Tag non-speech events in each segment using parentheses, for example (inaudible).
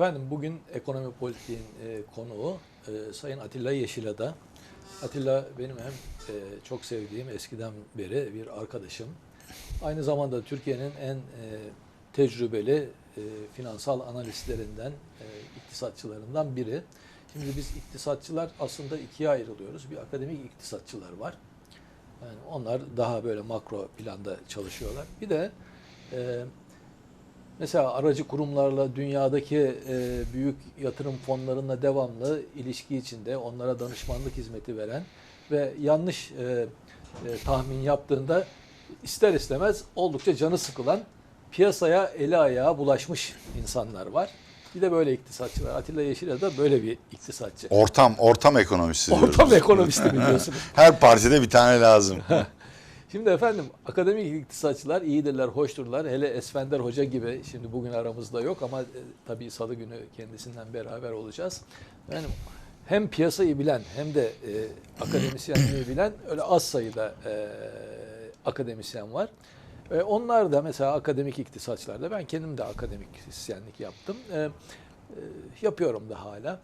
Efendim bugün ekonomi politiğin e, konuğu e, Sayın Atilla Yeşilada. Atilla benim hem e, çok sevdiğim eskiden beri bir arkadaşım. Aynı zamanda Türkiye'nin en e, tecrübeli e, finansal analistlerinden, e, iktisatçılarından biri. Şimdi biz iktisatçılar aslında ikiye ayrılıyoruz. Bir akademik iktisatçılar var. Yani onlar daha böyle makro planda çalışıyorlar. Bir de e, Mesela aracı kurumlarla dünyadaki e, büyük yatırım fonlarına devamlı ilişki içinde onlara danışmanlık hizmeti veren ve yanlış e, e, tahmin yaptığında ister istemez oldukça canı sıkılan piyasaya eli ayağı bulaşmış insanlar var. Bir de böyle iktisatçılar. Atilla Yeşil'a da böyle bir iktisatçı. Ortam, ortam ekonomisi diyoruz. Ortam ekonomisti biliyorsunuz. (laughs) Her partide bir tane lazım. (laughs) Şimdi efendim akademik iktisatçılar iyidirler, hoşturlar. Hele Esfender Hoca gibi şimdi bugün aramızda yok ama e, tabii salı günü kendisinden beraber olacağız. Yani hem piyasayı bilen hem de e, akademisyenliği bilen öyle az sayıda e, akademisyen var. E, onlar da mesela akademik iktisatçılarda ben kendim de akademisyenlik yaptım. E, e, yapıyorum da hala.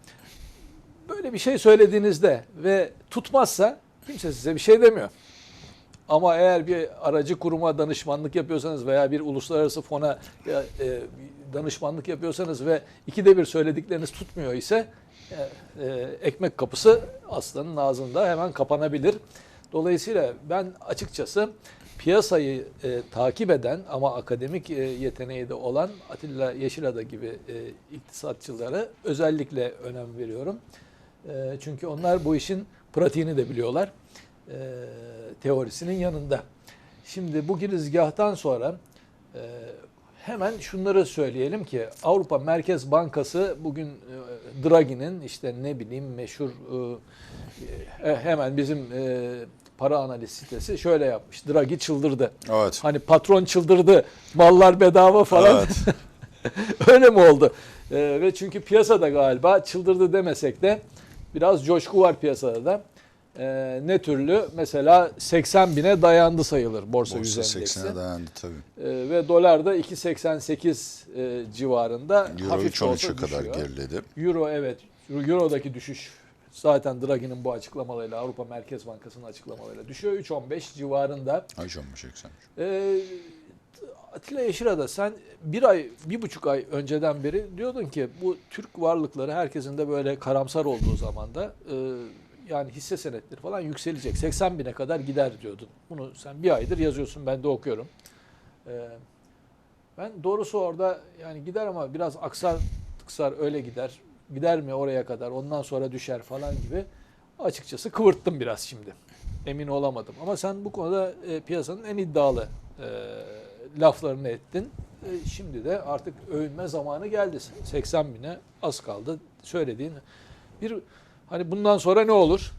Böyle bir şey söylediğinizde ve tutmazsa kimse size bir şey demiyor. Ama eğer bir aracı kuruma danışmanlık yapıyorsanız veya bir uluslararası fona e, e, danışmanlık yapıyorsanız ve ikide bir söyledikleriniz tutmuyor ise e, ekmek kapısı aslanın ağzında hemen kapanabilir. Dolayısıyla ben açıkçası piyasayı e, takip eden ama akademik e, yeteneği de olan Atilla Yeşilada gibi e, iktisatçılara özellikle önem veriyorum. E, çünkü onlar bu işin pratiğini de biliyorlar e, teorisinin yanında. Şimdi bu girizgahtan sonra e, hemen şunları söyleyelim ki Avrupa Merkez Bankası bugün e, Draghi'nin işte ne bileyim meşhur e, e, hemen bizim e, para analiz sitesi şöyle yapmış. Draghi çıldırdı. Evet. Hani patron çıldırdı, mallar bedava falan. Evet. (laughs) Öyle mi oldu? E, ve çünkü piyasada galiba çıldırdı demesek de biraz coşku var piyasada da e, ne türlü mesela 80 bine dayandı sayılır borsa, Borsa yüz endeksi. 80'e dayandı tabii. E, ve dolar da 2.88 e, civarında Euro hafif de olsa 3.13'e kadar geriledi. Euro evet. Euro'daki düşüş zaten Draghi'nin bu açıklamalarıyla Avrupa Merkez Bankası'nın açıklamalarıyla düşüyor. 3.15 civarında. Ay canım 80. E, Atilla Yeşilada sen bir ay, bir buçuk ay önceden beri diyordun ki bu Türk varlıkları herkesin de böyle karamsar olduğu zamanda e, yani hisse senetleri falan yükselecek. 80 bine kadar gider diyordun. Bunu sen bir aydır yazıyorsun ben de okuyorum. E, ben doğrusu orada yani gider ama biraz aksar tıksar öyle gider. Gider mi oraya kadar ondan sonra düşer falan gibi açıkçası kıvırttım biraz şimdi. Emin olamadım. Ama sen bu konuda e, piyasanın en iddialı e, laflarını ettin. E, şimdi de artık övünme zamanı geldi. 80 bine az kaldı söylediğin. Bir hani bundan sonra ne olur?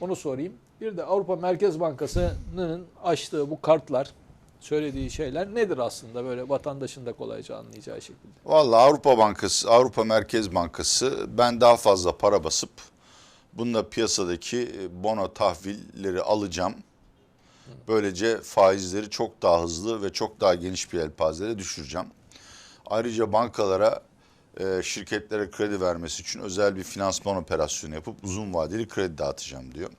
Onu sorayım. Bir de Avrupa Merkez Bankası'nın açtığı bu kartlar, söylediği şeyler nedir aslında böyle vatandaşın da kolayca anlayacağı şekilde? Vallahi Avrupa Bankası, Avrupa Merkez Bankası ben daha fazla para basıp bununla piyasadaki e, bono tahvilleri alacağım. Böylece faizleri çok daha hızlı ve çok daha geniş bir yelpazede düşüreceğim. Ayrıca bankalara e, şirketlere kredi vermesi için özel bir finansman operasyonu yapıp uzun vadeli kredi dağıtacağım diyor.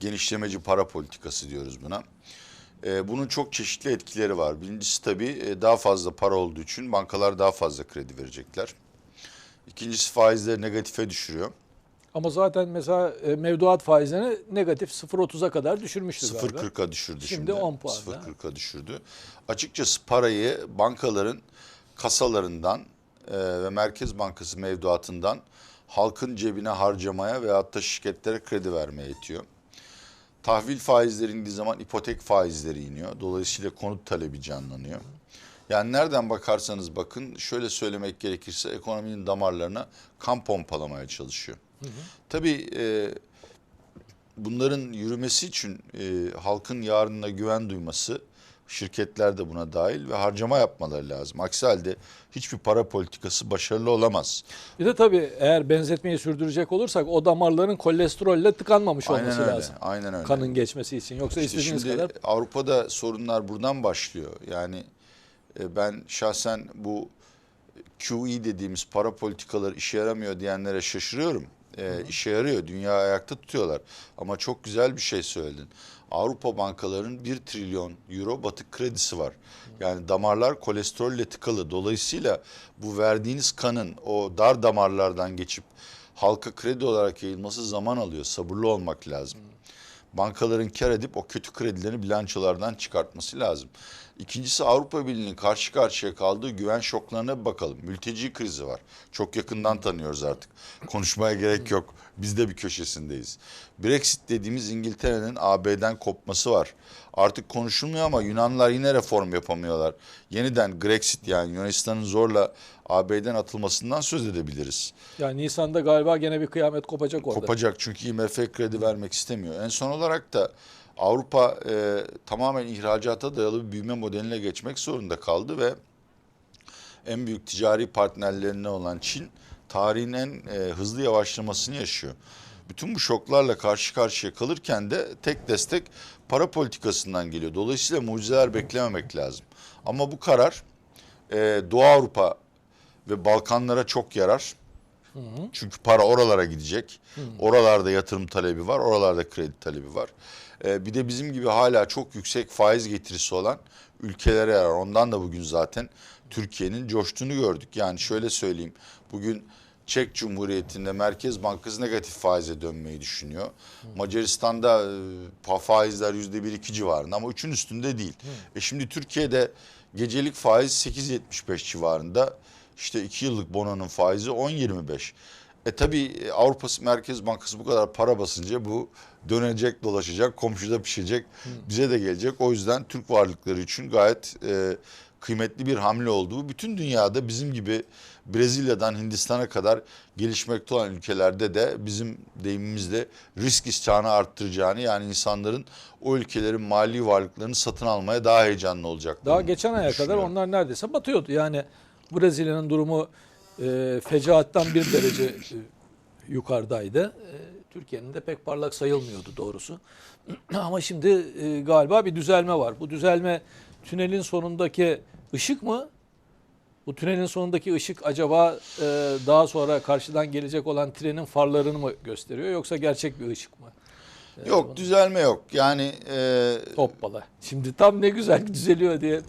Genişlemeci para politikası diyoruz buna. E, bunun çok çeşitli etkileri var. Birincisi tabii e, daha fazla para olduğu için bankalar daha fazla kredi verecekler. İkincisi faizleri negatife düşürüyor. Ama zaten mesela mevduat faizlerini negatif 0.30'a kadar düşürmüştü galiba. 0.40'a düşürdü Şimdi şimdi. 10 puan 0.40'a düşürdü. Açıkçası parayı bankaların kasalarından e, ve Merkez Bankası mevduatından halkın cebine harcamaya veyahut da şirketlere kredi vermeye itiyor. Tahvil faizleri indiği zaman ipotek faizleri iniyor. Dolayısıyla konut talebi canlanıyor. Yani nereden bakarsanız bakın şöyle söylemek gerekirse ekonominin damarlarına kan pompalamaya çalışıyor. Tabii e, bunların yürümesi için e, halkın yarınına güven duyması, şirketler de buna dahil ve harcama yapmaları lazım. Aksi halde hiçbir para politikası başarılı olamaz. Bir de tabii eğer benzetmeyi sürdürecek olursak o damarların kolesterolle tıkanmamış Aynen olması öyle. lazım. Aynen öyle. Kanın geçmesi için. Yoksa İşte istediğiniz şimdi kadar Avrupa'da sorunlar buradan başlıyor. Yani e, ben şahsen bu QE dediğimiz para politikaları işe yaramıyor diyenlere şaşırıyorum. E, işe yarıyor. Dünya ayakta tutuyorlar. Ama çok güzel bir şey söyledin. Avrupa bankalarının 1 trilyon euro batık kredisi var. Yani damarlar kolesterolle tıkalı. Dolayısıyla bu verdiğiniz kanın o dar damarlardan geçip halka kredi olarak yayılması zaman alıyor. Sabırlı olmak lazım. Bankaların kar edip o kötü kredilerini bilançolardan çıkartması lazım. İkincisi Avrupa Birliği'nin karşı karşıya kaldığı güven şoklarına bir bakalım. Mülteci krizi var. Çok yakından tanıyoruz artık. Konuşmaya gerek yok. Biz de bir köşesindeyiz. Brexit dediğimiz İngiltere'nin AB'den kopması var. Artık konuşulmuyor ama Yunanlılar yine reform yapamıyorlar. Yeniden Grexit yani Yunanistan'ın zorla AB'den atılmasından söz edebiliriz. Yani Nisan'da galiba gene bir kıyamet kopacak orada. Kopacak çünkü IMF kredi vermek istemiyor. En son olarak da Avrupa e, tamamen ihracata dayalı bir büyüme modeline geçmek zorunda kaldı ve en büyük ticari partnerlerine olan Çin tarihin en e, hızlı yavaşlamasını yaşıyor. Bütün bu şoklarla karşı karşıya kalırken de tek destek para politikasından geliyor. Dolayısıyla mucizeler beklememek lazım. Ama bu karar e, Doğu Avrupa ve Balkanlara çok yarar. Çünkü para oralara gidecek. Oralarda yatırım talebi var, oralarda kredi talebi var. Ee, bir de bizim gibi hala çok yüksek faiz getirisi olan ülkelere yarar. Ondan da bugün zaten Türkiye'nin coştuğunu gördük. Yani şöyle söyleyeyim. Bugün Çek Cumhuriyeti'nde Merkez Bankası negatif faize dönmeyi düşünüyor. Macaristan'da e, faizler yüzde bir iki civarında ama üçün üstünde değil. E şimdi Türkiye'de gecelik faiz 8.75 civarında. İşte 2 yıllık bononun faizi 10.25. E tabi Avrupa Merkez Bankası bu kadar para basınca bu dönecek, dolaşacak, komşuda pişecek, bize de gelecek. O yüzden Türk varlıkları için gayet e, kıymetli bir hamle olduğu bütün dünyada bizim gibi Brezilya'dan Hindistan'a kadar gelişmekte olan ülkelerde de bizim deyimimizde risk iştahını arttıracağını yani insanların o ülkelerin mali varlıklarını satın almaya daha heyecanlı olacak. Daha geçen aya kadar onlar neredeyse batıyordu. Yani Brezilya'nın durumu e, fecaattan bir derece e, yukarıdaydı. E, Türkiye'nin de pek parlak sayılmıyordu doğrusu. (clears throat) Ama şimdi e, galiba bir düzelme var. Bu düzelme tünelin sonundaki ışık mı? Bu tünelin sonundaki ışık acaba e, daha sonra karşıdan gelecek olan trenin farlarını mı gösteriyor yoksa gerçek bir ışık mı? Yok düzelme yok. Yani e, Hoppala. Şimdi tam ne güzel düzeliyor diye.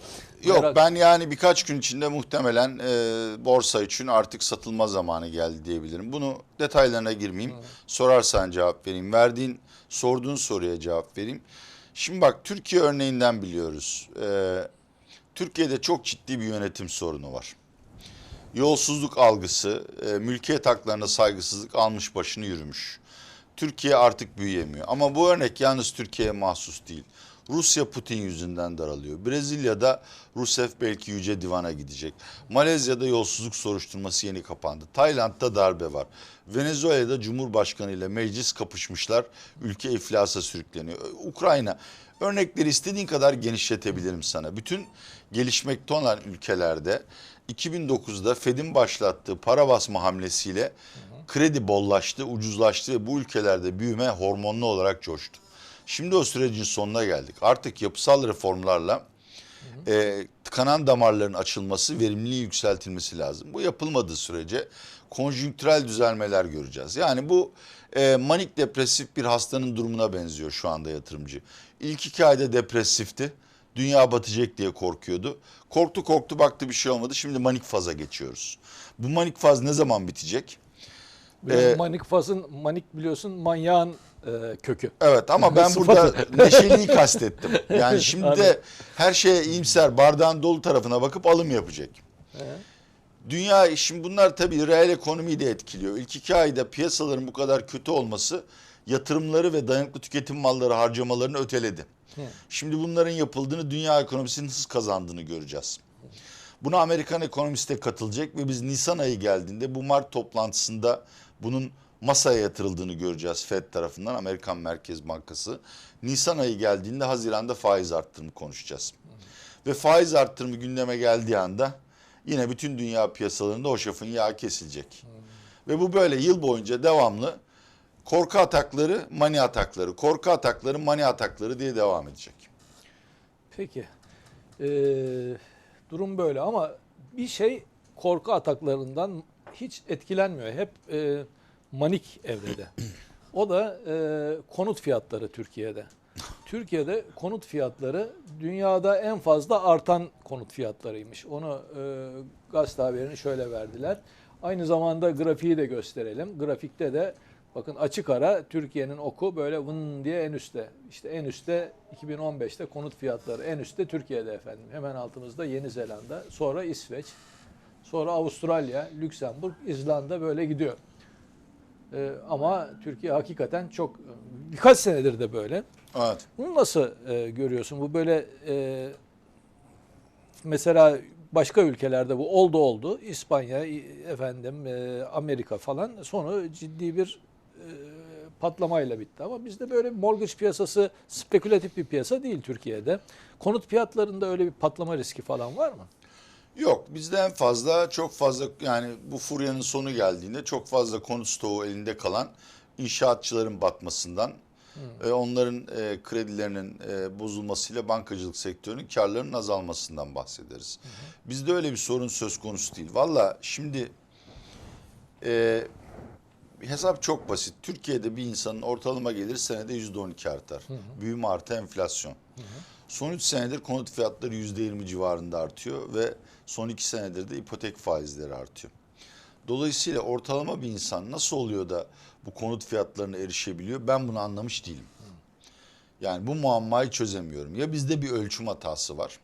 Yok merak- ben yani birkaç gün içinde muhtemelen e, borsa için artık satılma zamanı geldi diyebilirim. Bunu detaylarına girmeyeyim. Sorarsan cevap vereyim. Verdiğin, sorduğun soruya cevap vereyim. Şimdi bak Türkiye örneğinden biliyoruz. E, Türkiye'de çok ciddi bir yönetim sorunu var. Yolsuzluk algısı, e, mülkiyet haklarına saygısızlık almış başını yürümüş. Türkiye artık büyüyemiyor. Ama bu örnek yalnız Türkiye'ye mahsus değil. Rusya Putin yüzünden daralıyor. Brezilya'da Rusef belki Yüce Divan'a gidecek. Malezya'da yolsuzluk soruşturması yeni kapandı. Tayland'da darbe var. Venezuela'da Cumhurbaşkanı ile meclis kapışmışlar. Ülke iflasa sürükleniyor. Ukrayna örnekleri istediğin kadar genişletebilirim sana. Bütün gelişmekte olan ülkelerde 2009'da Fed'in başlattığı para basma hamlesiyle kredi bollaştı, ucuzlaştı ve bu ülkelerde büyüme hormonlu olarak coştu. Şimdi o sürecin sonuna geldik. Artık yapısal reformlarla e, tıkanan damarların açılması, verimliliği yükseltilmesi lazım. Bu yapılmadığı sürece konjonktürel düzelmeler göreceğiz. Yani bu e, manik depresif bir hastanın durumuna benziyor şu anda yatırımcı. İlk iki ayda depresifti. Dünya batacak diye korkuyordu. Korktu korktu baktı bir şey olmadı. Şimdi manik faza geçiyoruz. Bu manik faz ne zaman bitecek? Ee, manik fazın, manik biliyorsun manyağın e, kökü. Evet ama (laughs) ben burada neşeliyi kastettim. Yani (laughs) şimdi de her şeye iyimser bardağın dolu tarafına bakıp alım yapacak. He. Dünya şimdi bunlar tabii reel ekonomiyi de etkiliyor. İlk iki ayda piyasaların bu kadar kötü olması yatırımları ve dayanıklı tüketim malları harcamalarını öteledi. Hı. Şimdi bunların yapıldığını dünya ekonomisinin hız kazandığını göreceğiz. Buna Amerikan ekonomist de katılacak ve biz Nisan ayı geldiğinde bu Mart toplantısında bunun masaya yatırıldığını göreceğiz Fed tarafından Amerikan Merkez Bankası. Nisan ayı geldiğinde Haziran'da faiz arttırımı konuşacağız. Ve faiz arttırımı gündeme geldiği anda yine bütün dünya piyasalarında o şafın yağı kesilecek. Ve bu böyle yıl boyunca devamlı korku atakları, mani atakları, korku atakları, mani atakları diye devam edecek. Peki. Ee, durum böyle ama bir şey korku ataklarından hiç etkilenmiyor. Hep e, manik evrede. O da e, konut fiyatları Türkiye'de. Türkiye'de konut fiyatları dünyada en fazla artan konut fiyatlarıymış. Onu e, gazete haberini şöyle verdiler. Aynı zamanda grafiği de gösterelim. Grafikte de bakın açık ara Türkiye'nin oku böyle vın diye en üstte. İşte en üstte 2015'te konut fiyatları en üstte Türkiye'de efendim. Hemen altımızda Yeni Zelanda, sonra İsveç, sonra Avustralya, Lüksemburg, İzlanda böyle gidiyor. Ee, ama Türkiye hakikaten çok birkaç senedir de böyle. Evet. Bunu nasıl e, görüyorsun? Bu böyle e, mesela başka ülkelerde bu oldu oldu. İspanya, i- efendim e, Amerika falan sonu ciddi bir e, patlamayla bitti. Ama bizde böyle bir mortgage piyasası spekülatif bir piyasa değil Türkiye'de. Konut fiyatlarında öyle bir patlama riski falan var mı? Yok bizde en fazla çok fazla yani bu furyanın sonu geldiğinde çok fazla konut stoğu elinde kalan inşaatçıların batmasından e, onların e, kredilerinin e, bozulmasıyla bankacılık sektörünün karlarının azalmasından bahsederiz. Bizde öyle bir sorun söz konusu değil. Valla şimdi e, hesap çok basit. Türkiye'de bir insanın ortalama geliri senede %12 artar. Büyüme artı enflasyon. Son 3 senedir konut fiyatları %20 civarında artıyor ve son 2 senedir de ipotek faizleri artıyor. Dolayısıyla ortalama bir insan nasıl oluyor da bu konut fiyatlarına erişebiliyor? Ben bunu anlamış değilim. Yani bu muammayı çözemiyorum. Ya bizde bir ölçüm hatası var.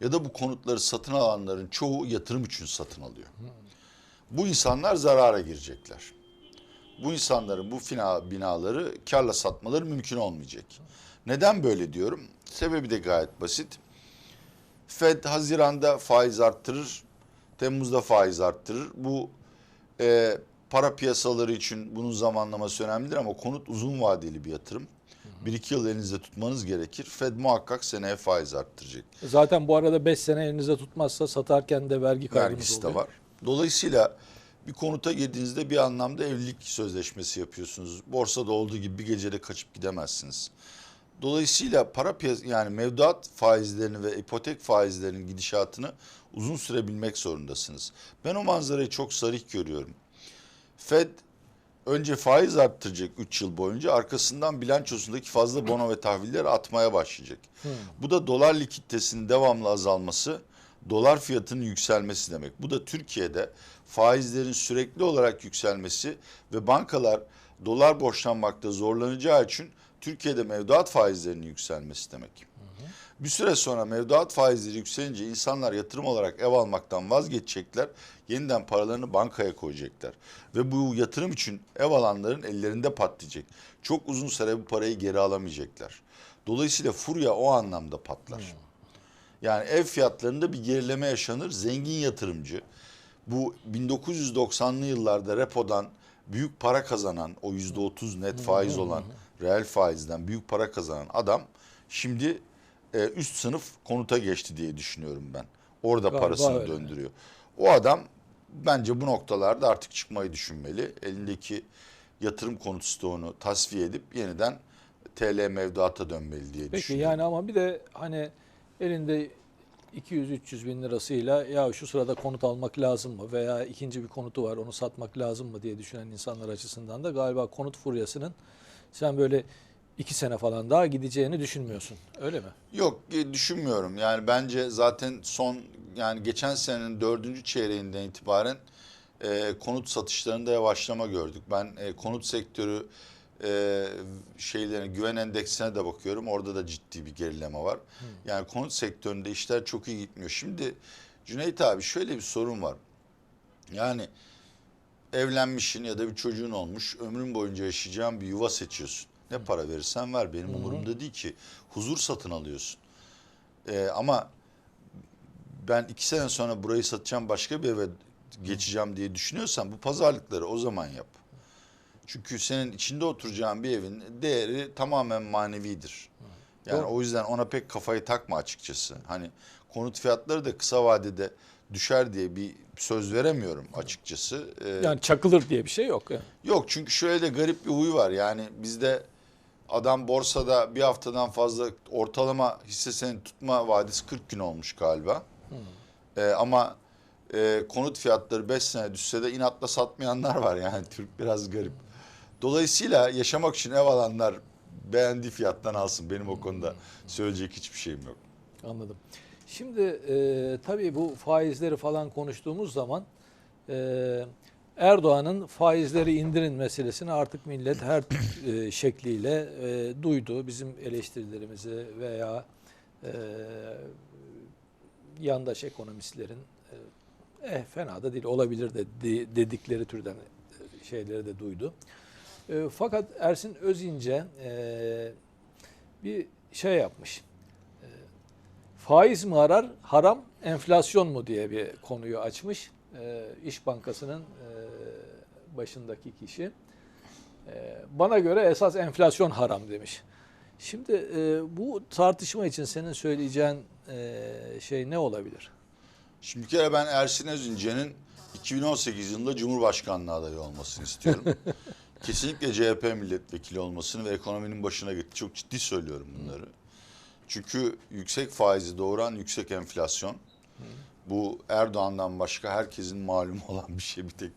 Ya da bu konutları satın alanların çoğu yatırım için satın alıyor. Bu insanlar zarara girecekler. Bu insanların bu fina binaları karla satmaları mümkün olmayacak. Neden böyle diyorum? Sebebi de gayet basit. Fed Haziran'da faiz arttırır, Temmuz'da faiz arttırır. Bu e, para piyasaları için bunun zamanlaması önemlidir ama konut uzun vadeli bir yatırım. Bir iki yıl elinizde tutmanız gerekir. Fed muhakkak seneye faiz arttıracak. Zaten bu arada 5 sene elinizde tutmazsa satarken de vergi kaybınız Vergisi de oluyor. var. Dolayısıyla bir konuta girdiğinizde bir anlamda evlilik sözleşmesi yapıyorsunuz. Borsada olduğu gibi bir gecede kaçıp gidemezsiniz. Dolayısıyla para piyas yani mevduat faizlerini ve ipotek faizlerinin gidişatını uzun süre bilmek zorundasınız. Ben o manzarayı çok sarih görüyorum. Fed önce faiz arttıracak 3 yıl boyunca arkasından bilançosundaki fazla bono ve tahvilleri atmaya başlayacak. Bu da dolar likiditesinin devamlı azalması, dolar fiyatının yükselmesi demek. Bu da Türkiye'de faizlerin sürekli olarak yükselmesi ve bankalar dolar borçlanmakta zorlanacağı için Türkiye'de mevduat faizlerinin yükselmesi demek. Bir süre sonra mevduat faizleri yükselince insanlar yatırım olarak ev almaktan vazgeçecekler. Yeniden paralarını bankaya koyacaklar. Ve bu yatırım için ev alanların ellerinde patlayacak. Çok uzun süre bu parayı geri alamayacaklar. Dolayısıyla furya o anlamda patlar. Yani ev fiyatlarında bir gerileme yaşanır. Zengin yatırımcı bu 1990'lı yıllarda repodan büyük para kazanan o %30 net faiz olan reel faizden büyük para kazanan adam şimdi e, üst sınıf konuta geçti diye düşünüyorum ben. Orada Galiba parasını öyle. döndürüyor. O adam bence bu noktalarda artık çıkmayı düşünmeli. Elindeki yatırım konut stoğunu tasfiye edip yeniden TL mevduata dönmeli diye Peki düşünüyorum. yani ama bir de hani elinde 200-300 bin lirasıyla ya şu sırada konut almak lazım mı veya ikinci bir konutu var onu satmak lazım mı diye düşünen insanlar açısından da galiba konut furyasının sen böyle iki sene falan daha gideceğini düşünmüyorsun. Öyle mi? Yok e, düşünmüyorum. Yani bence zaten son yani geçen senenin dördüncü çeyreğinden itibaren e, konut satışlarında yavaşlama gördük. Ben e, konut sektörü e, şeylerine güven endeksine de bakıyorum. Orada da ciddi bir gerileme var. Yani konut sektöründe işler çok iyi gitmiyor. Şimdi Cüneyt abi şöyle bir sorun var. Yani evlenmişsin ya da bir çocuğun olmuş, ömrün boyunca yaşayacağın bir yuva seçiyorsun. Ne para verirsen ver benim umurumda değil ki. Huzur satın alıyorsun. Ee, ama ben iki sene sonra burayı satacağım başka bir eve geçeceğim diye düşünüyorsan bu pazarlıkları o zaman yap. Çünkü senin içinde oturacağın bir evin değeri tamamen manevidir. Yani Doğru. o yüzden ona pek kafayı takma açıkçası. Hani konut fiyatları da kısa vadede düşer diye bir söz veremiyorum açıkçası. Ee, Yani çakılır diye bir şey yok. Yani. Yok çünkü şöyle de garip bir huy var. Yani bizde adam borsada bir haftadan fazla ortalama hisse senedi tutma vadesi 40 gün olmuş galiba. Ee, ama e, konut fiyatları 5 sene düşse de inatla satmayanlar var yani (laughs) Türk biraz garip. Dolayısıyla yaşamak için ev alanlar beğendiği fiyattan alsın. Benim o konuda söyleyecek hiçbir şeyim yok. Anladım. Şimdi e, tabii bu faizleri falan konuştuğumuz zaman e, Erdoğan'ın faizleri indirin meselesini artık millet her e, şekliyle e, duydu. Bizim eleştirilerimizi veya e, yandaş ekonomistlerin e, eh fena da değil olabilir de de- dedikleri türden e, şeyleri de duydu. E, fakat Ersin Özince e, bir şey yapmış. Faiz mi arar, haram, enflasyon mu diye bir konuyu açmış. E, İş Bankası'nın e, başındaki kişi. E, bana göre esas enflasyon haram demiş. Şimdi e, bu tartışma için senin söyleyeceğin e, şey ne olabilir? Şimdi bir kere ben Ersin Özünce'nin 2018 yılında Cumhurbaşkanlığı adayı olmasını istiyorum. (laughs) Kesinlikle CHP milletvekili olmasını ve ekonominin başına gitti. Çok ciddi söylüyorum bunları. Çünkü yüksek faizi doğuran yüksek enflasyon. Bu Erdoğan'dan başka herkesin malum olan bir şey. Bir tek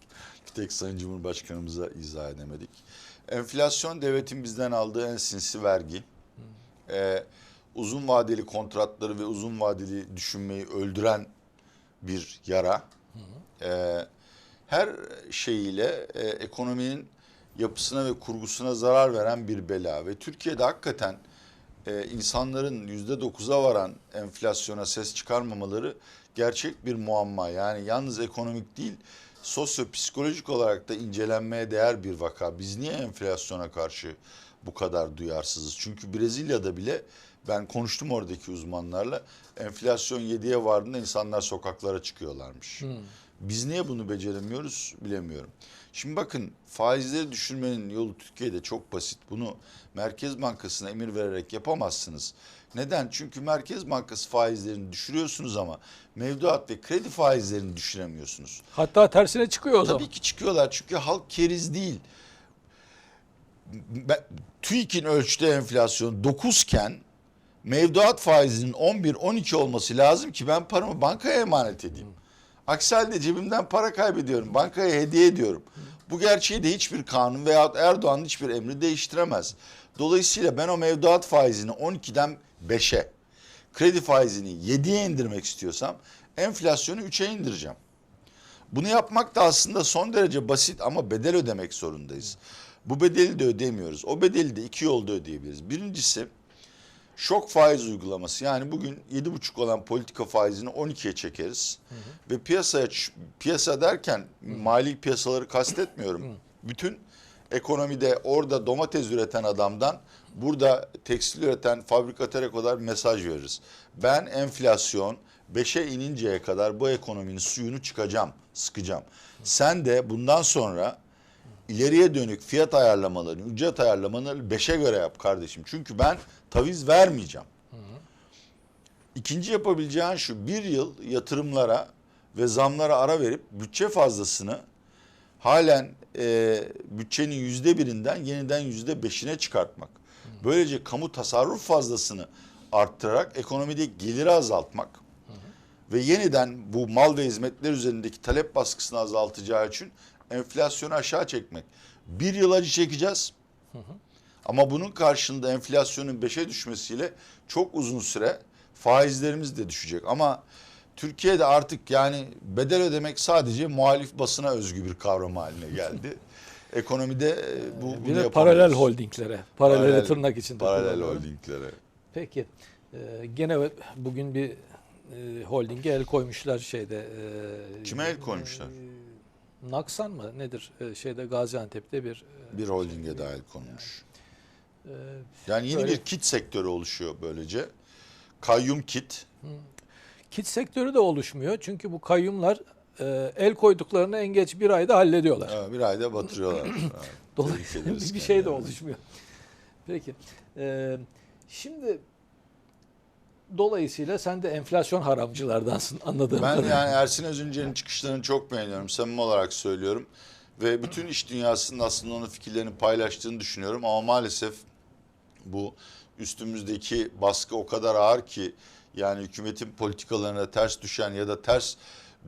bir tek Sayın Cumhurbaşkanımıza izah edemedik. Enflasyon devletin bizden aldığı en sinsi vergi. Ee, uzun vadeli kontratları ve uzun vadeli düşünmeyi öldüren bir yara. Ee, her şeyiyle e, ekonominin yapısına ve kurgusuna zarar veren bir bela ve Türkiye'de hakikaten e, insanların yüzde dokuza varan enflasyona ses çıkarmamaları gerçek bir muamma. Yani yalnız ekonomik değil, sosyo-psikolojik olarak da incelenmeye değer bir vaka. Biz niye enflasyona karşı bu kadar duyarsızız? Çünkü Brezilya'da bile ben konuştum oradaki uzmanlarla enflasyon 7'ye vardığında insanlar sokaklara çıkıyorlarmış. Biz niye bunu beceremiyoruz bilemiyorum. Şimdi bakın faizleri düşürmenin yolu Türkiye'de çok basit. Bunu Merkez Bankası'na emir vererek yapamazsınız. Neden? Çünkü Merkez Bankası faizlerini düşürüyorsunuz ama mevduat ve kredi faizlerini düşüremiyorsunuz. Hatta tersine çıkıyor o zaman. Tabii ki çıkıyorlar çünkü halk keriz değil. TÜİK'in ölçtüğü enflasyon 9 iken mevduat faizinin 11-12 olması lazım ki ben paramı bankaya emanet edeyim. Aksi halde cebimden para kaybediyorum. Bankaya hediye ediyorum. Bu gerçeği de hiçbir kanun veya Erdoğan'ın hiçbir emri değiştiremez. Dolayısıyla ben o mevduat faizini 12'den 5'e, kredi faizini 7'ye indirmek istiyorsam enflasyonu 3'e indireceğim. Bunu yapmak da aslında son derece basit ama bedel ödemek zorundayız. Bu bedeli de ödemiyoruz. O bedeli de iki yolda ödeyebiliriz. Birincisi şok faiz uygulaması. Yani bugün 7,5 olan politika faizini 12'ye çekeriz. Ve piyasaya piyasa derken mali piyasaları kastetmiyorum. Bütün ekonomide orada domates üreten adamdan burada tekstil üreten fabrikatöre kadar mesaj veririz. Ben enflasyon 5'e ininceye kadar bu ekonominin suyunu çıkacağım, sıkacağım. Sen de bundan sonra ileriye dönük fiyat ayarlamalarını, ücret ayarlamalarını 5'e göre yap kardeşim. Çünkü ben taviz vermeyeceğim. İkinci yapabileceğin şu bir yıl yatırımlara ve zamlara ara verip bütçe fazlasını halen e, bütçenin yüzde birinden yeniden yüzde beşine çıkartmak. Böylece kamu tasarruf fazlasını arttırarak ekonomide geliri azaltmak ve yeniden bu mal ve hizmetler üzerindeki talep baskısını azaltacağı için enflasyonu aşağı çekmek. Bir yıl acı çekeceğiz. Ama bunun karşılığında enflasyonun 5'e düşmesiyle çok uzun süre faizlerimiz de düşecek. Ama Türkiye'de artık yani bedel ödemek sadece muhalif basına özgü bir kavram haline geldi. (laughs) Ekonomide e, bu bir de paralel holdinglere, paralel, Paralel- tırnak içinde. Paralel holdinglere. Peki. Ee, gene bugün bir e, holdinge el koymuşlar şeyde. e, Kime el koymuşlar? e, Naksan mı nedir? E, şeyde Gaziantep'te bir e, Bir holdinge dahil konmuş. e, Yani yeni Böyle- bir kit sektörü oluşuyor böylece. Kayyum kit. kit sektörü de oluşmuyor. Çünkü bu kayyumlar e, el koyduklarını en geç bir ayda hallediyorlar. Evet, bir ayda batırıyorlar. (clears throat) Dolayısıyla bir şey de oluşmuyor. Peki. Ee, şimdi dolayısıyla sen de enflasyon haramcılardansın anladığım Ben kadarıyla. yani Ersin Özünce'nin çıkışlarını çok beğeniyorum. Samimi olarak söylüyorum. Ve bütün iş dünyasının aslında onun fikirlerini paylaştığını düşünüyorum. Ama maalesef bu üstümüzdeki baskı o kadar ağır ki yani hükümetin politikalarına ters düşen ya da ters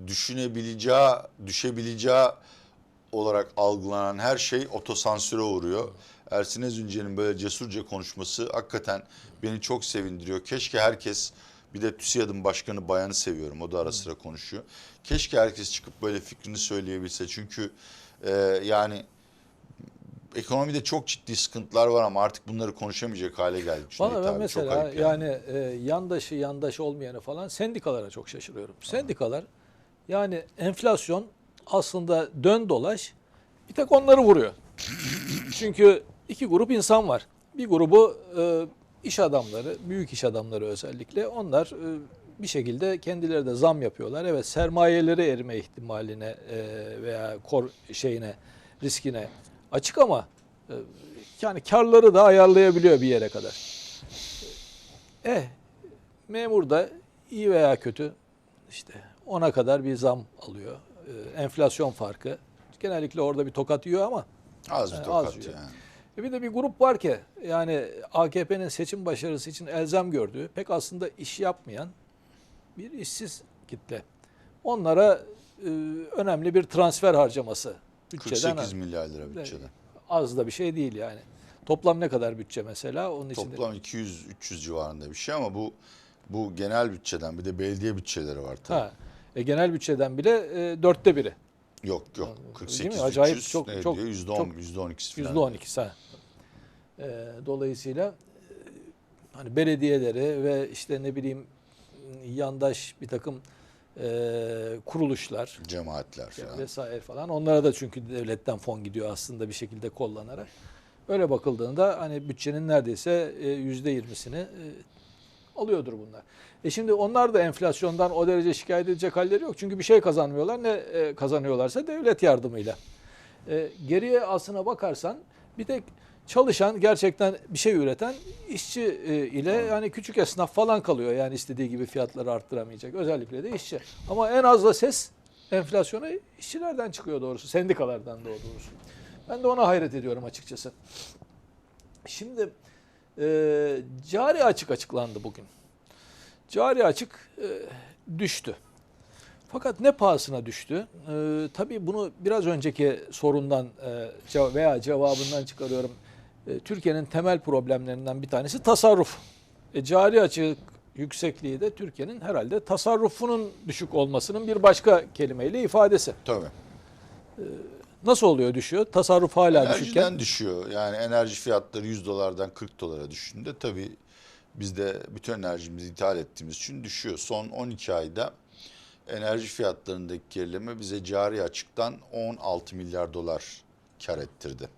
düşünebileceği, düşebileceği olarak algılanan her şey otosansüre uğruyor. Ersin Ezünce'nin böyle cesurca konuşması hakikaten beni çok sevindiriyor. Keşke herkes bir de TÜSİAD'ın başkanı Bayan'ı seviyorum. O da ara sıra konuşuyor. Keşke herkes çıkıp böyle fikrini söyleyebilse. Çünkü e, yani ekonomide çok ciddi sıkıntılar var ama artık bunları konuşamayacak hale geldik. Bana ben abi. Mesela ayıp yani, e, yandaşı yandaş olmayanı falan sendikalara çok şaşırıyorum. Sendikalar yani enflasyon aslında dön dolaş bir tek onları vuruyor. Çünkü iki grup insan var. Bir grubu e, iş adamları, büyük iş adamları özellikle onlar e, bir şekilde kendileri de zam yapıyorlar. Evet sermayeleri erime ihtimaline e, veya kor şeyine riskine açık ama e, yani karları da ayarlayabiliyor bir yere kadar. Eh memur da iyi veya kötü işte ona kadar bir zam alıyor. Ee, enflasyon farkı. Genellikle orada bir tokat yiyor ama Az bir E, tokat az yiyor. yani. E bir de bir grup var ki yani AKP'nin seçim başarısı için elzem gördüğü pek aslında iş yapmayan bir işsiz kitle. Onlara e, önemli bir transfer harcaması. Bütçeden 48 milyar lira bütçeden. az da bir şey değil yani. Toplam ne kadar bütçe mesela? Onun içinde Toplam 200-300 civarında bir şey ama bu bu genel bütçeden bir de belediye bütçeleri var tabii. Ha, e, genel bütçeden bile e, dörtte biri. Yok yok. Değil mi? 48 Acayip 300 çok- ne çok- diyor? %10 çok- %12'si Yüzde falan. on ikisi. ha. E, dolayısıyla e, hani belediyeleri ve işte ne bileyim yandaş bir takım e, kuruluşlar Cemaatler falan. vesaire falan onlara da çünkü devletten fon gidiyor aslında bir şekilde kollanarak. Öyle bakıldığında hani bütçenin neredeyse e, yüzde yirmisini e, alıyordur bunlar. E şimdi onlar da enflasyondan o derece şikayet edecek halleri yok. Çünkü bir şey kazanmıyorlar. Ne e, kazanıyorlarsa devlet yardımıyla. E, geriye aslına bakarsan bir tek çalışan gerçekten bir şey üreten işçi e, ile yani küçük esnaf falan kalıyor. Yani istediği gibi fiyatları arttıramayacak. Özellikle de işçi. Ama en az da ses enflasyona işçilerden çıkıyor doğrusu. Sendikalardan da doğrusu. Ben de ona hayret ediyorum açıkçası. Şimdi e, cari açık açıklandı bugün. Cari açık e, düştü. Fakat ne pahasına düştü? E, tabii bunu biraz önceki sorundan e, veya cevabından çıkarıyorum. E, Türkiye'nin temel problemlerinden bir tanesi tasarruf. E, cari açık yüksekliği de Türkiye'nin herhalde tasarrufunun düşük olmasının bir başka kelimeyle ifadesi. Tabii. Nasıl oluyor düşüyor? Tasarruf hala Enerjiden düşükken. düşüyor. Yani enerji fiyatları 100 dolardan 40 dolara düşündüğünde tabii biz de bütün enerjimizi ithal ettiğimiz için düşüyor. Son 12 ayda enerji fiyatlarındaki gerileme bize cari açıktan 16 milyar dolar kar ettirdi.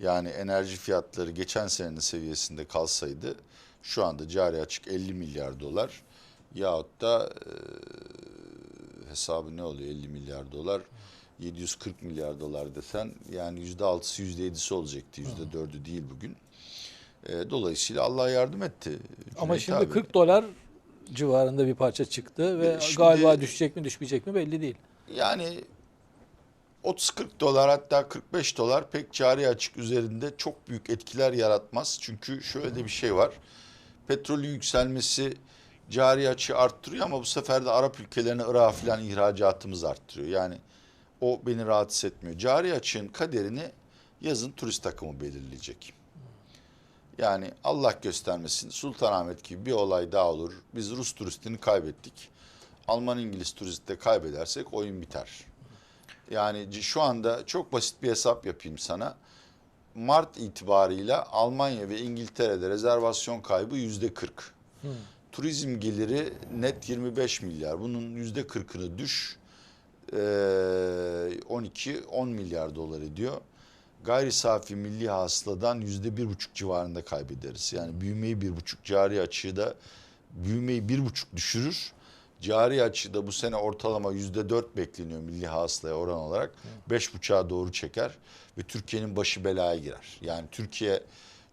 Yani enerji fiyatları geçen senenin seviyesinde kalsaydı şu anda cari açık 50 milyar dolar yahut da e, hesabı ne oluyor 50 milyar dolar 740 milyar dolar desen yani %6'sı %7'si olacaktı %4'ü değil bugün. E, dolayısıyla Allah yardım etti. Ama Cüneyt şimdi abi. 40 dolar civarında bir parça çıktı ve Şimdi- galiba düşecek mi düşmeyecek mi belli değil. Yani 30-40 dolar hatta 45 dolar pek cari açık üzerinde çok büyük etkiler yaratmaz. Çünkü şöyle de bir şey var. Petrolün yükselmesi cari açığı arttırıyor ama bu sefer de Arap ülkelerine Irak'a falan ihracatımız arttırıyor. Yani o beni rahatsız etmiyor. Cari açığın kaderini yazın turist takımı belirleyecek. Yani Allah göstermesin Sultanahmet gibi bir olay daha olur. Biz Rus turistini kaybettik. Alman İngiliz turisti de kaybedersek oyun biter. Yani şu anda çok basit bir hesap yapayım sana. Mart itibarıyla Almanya ve İngiltere'de rezervasyon kaybı yüzde 40. Turizm geliri net 25 milyar. Bunun yüzde 40'ını düş. Ee, 12-10 milyar dolar ediyor. Gayri safi milli hasıladan yüzde bir buçuk civarında kaybederiz. Yani büyümeyi bir buçuk, cari açığı da büyümeyi bir buçuk düşürür. Cari açığı da bu sene ortalama yüzde dört bekleniyor milli hasılaya oran olarak. Beş buçuğa doğru çeker ve Türkiye'nin başı belaya girer. Yani Türkiye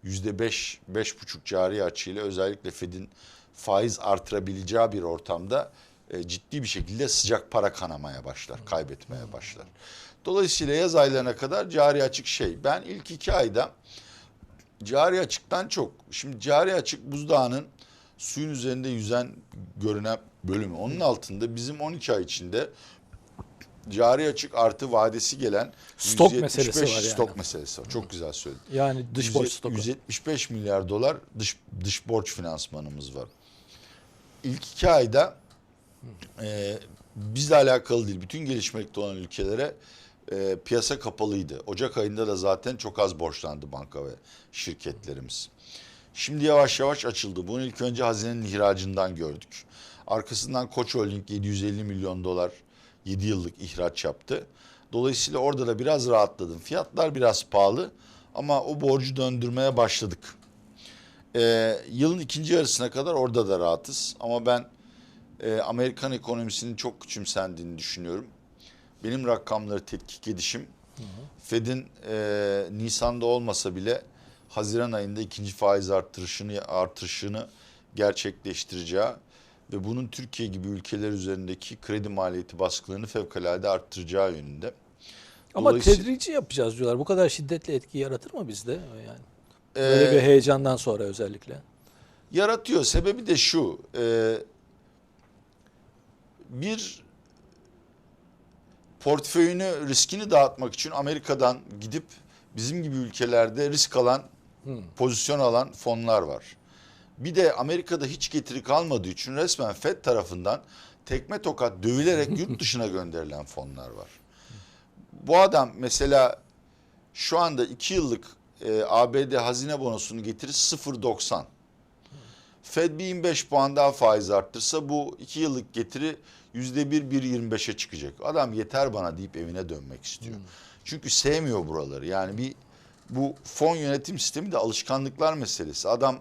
yüzde beş, beş buçuk cari açığıyla özellikle Fed'in faiz artırabileceği bir ortamda e, ciddi bir şekilde sıcak para kanamaya başlar, kaybetmeye başlar. Dolayısıyla yaz aylarına kadar cari açık şey. Ben ilk iki ayda cari açıktan çok, şimdi cari açık buzdağının suyun üzerinde yüzen görünen bölümü. Onun altında bizim 12 ay içinde cari açık artı vadesi gelen Stok 175 meselesi var yani. Stok meselesi var. Çok güzel söyledin. Yani dış borç 100 stoku. 175 milyar dolar dış dış borç finansmanımız var. İlk iki ayda e, bizle alakalı değil. Bütün gelişmekte olan ülkelere e, piyasa kapalıydı. Ocak ayında da zaten çok az borçlandı banka ve şirketlerimiz. Şimdi yavaş yavaş açıldı. Bunu ilk önce hazinenin ihracından gördük. Arkasından Koç Holding 750 milyon dolar 7 yıllık ihraç yaptı. Dolayısıyla orada da biraz rahatladım. Fiyatlar biraz pahalı ama o borcu döndürmeye başladık. Ee, yılın ikinci yarısına kadar orada da rahatız. Ama ben e, Amerikan ekonomisinin çok küçümsendiğini düşünüyorum. Benim rakamları tetkik edişim Fed'in e, Nisan'da olmasa bile Haziran ayında ikinci faiz artırışını artırışını gerçekleştireceği ve bunun Türkiye gibi ülkeler üzerindeki kredi maliyeti baskılarını fevkalade arttıracağı yönünde. Ama tedrici yapacağız diyorlar. Bu kadar şiddetli etki yaratır mı bizde? Yani Ee, böyle bir heyecandan sonra özellikle. yaratıyor. Sebebi de şu. e, bir portföyünü riskini dağıtmak için Amerika'dan gidip bizim gibi ülkelerde risk alan Hmm. pozisyon alan fonlar var. Bir de Amerika'da hiç getiri kalmadığı için resmen Fed tarafından tekme tokat dövülerek yurt (laughs) dışına gönderilen fonlar var. Bu adam mesela şu anda 2 yıllık e, ABD hazine bonosunun getirisi 0.90. Fed bir 25 puan daha faiz arttırsa bu 2 yıllık getiri %1 1.25'e çıkacak. Adam yeter bana deyip evine dönmek istiyor. Çünkü sevmiyor buraları. Yani bir bu fon yönetim sistemi de alışkanlıklar meselesi. Adam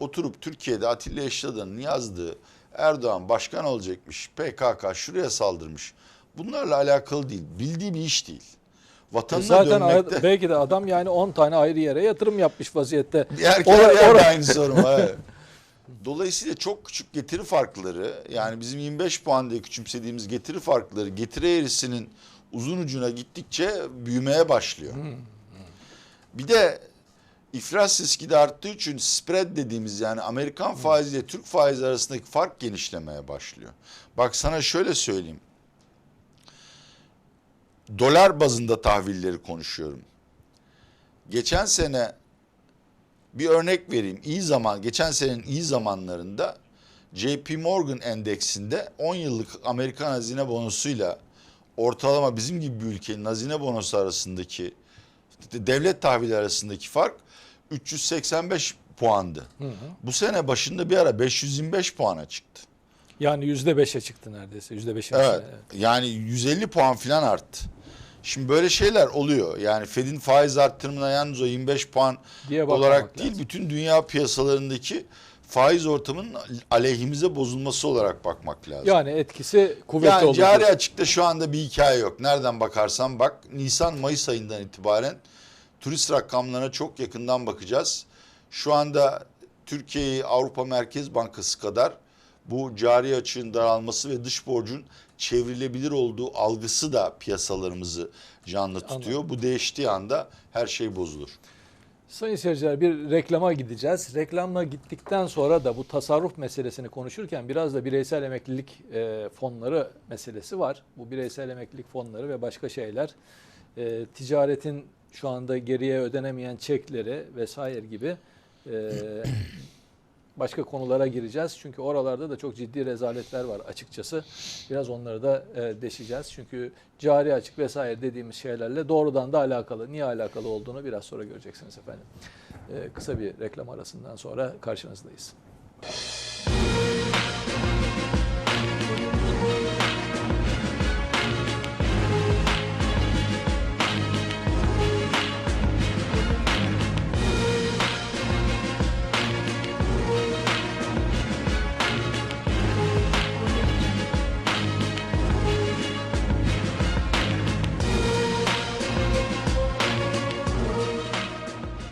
oturup Türkiye'de Atilla Eşladan'ın yazdığı Erdoğan başkan olacakmış, PKK şuraya saldırmış. Bunlarla alakalı değil. Bildiği bir iş değil. Vatanına Zaten dönmekte... belki de adam yani 10 tane ayrı yere yatırım yapmış vaziyette. Herkes Ora- yerde ora- aynı sorun var. Dolayısıyla çok küçük getiri farkları yani bizim 25 puan diye küçümsediğimiz getiri farkları getiri eğrisinin uzun ucuna gittikçe büyümeye başlıyor. Bir de iflas riski de arttığı için spread dediğimiz yani Amerikan faizi ile Türk faizi arasındaki fark genişlemeye başlıyor. Bak sana şöyle söyleyeyim. Dolar bazında tahvilleri konuşuyorum. Geçen sene bir örnek vereyim. İyi zaman, geçen senenin iyi zamanlarında JP Morgan endeksinde 10 yıllık Amerikan hazine bonosuyla ortalama bizim gibi bir ülkenin hazine bonosu arasındaki devlet tahvili arasındaki fark 385 puandı. Bu sene başında bir ara 525 puana çıktı. Yani %5'e çıktı neredeyse. %5'in Evet. üstüne, evet. Yani 150 puan falan arttı. Şimdi böyle şeyler oluyor. Yani Fed'in faiz arttırımına yalnız o 25 puan olarak değil lazım. bütün dünya piyasalarındaki faiz ortamının aleyhimize bozulması olarak bakmak lazım. Yani etkisi kuvvetli yani olur. cari diyorsun. açıkta şu anda bir hikaye yok. Nereden bakarsan bak Nisan-Mayıs ayından itibaren turist rakamlarına çok yakından bakacağız. Şu anda Türkiye'yi Avrupa Merkez Bankası kadar bu cari açığın daralması ve dış borcun çevrilebilir olduğu algısı da piyasalarımızı canlı tutuyor. Bu değiştiği anda her şey bozulur. Sayın seyirciler bir reklama gideceğiz. Reklamla gittikten sonra da bu tasarruf meselesini konuşurken biraz da bireysel emeklilik e, fonları meselesi var. Bu bireysel emeklilik fonları ve başka şeyler e, ticaretin şu anda geriye ödenemeyen çekleri vesaire gibi e, başka konulara gireceğiz. Çünkü oralarda da çok ciddi rezaletler var açıkçası. Biraz onları da e, deşeceğiz. Çünkü cari açık vesaire dediğimiz şeylerle doğrudan da alakalı. Niye alakalı olduğunu biraz sonra göreceksiniz efendim. E, kısa bir reklam arasından sonra karşınızdayız.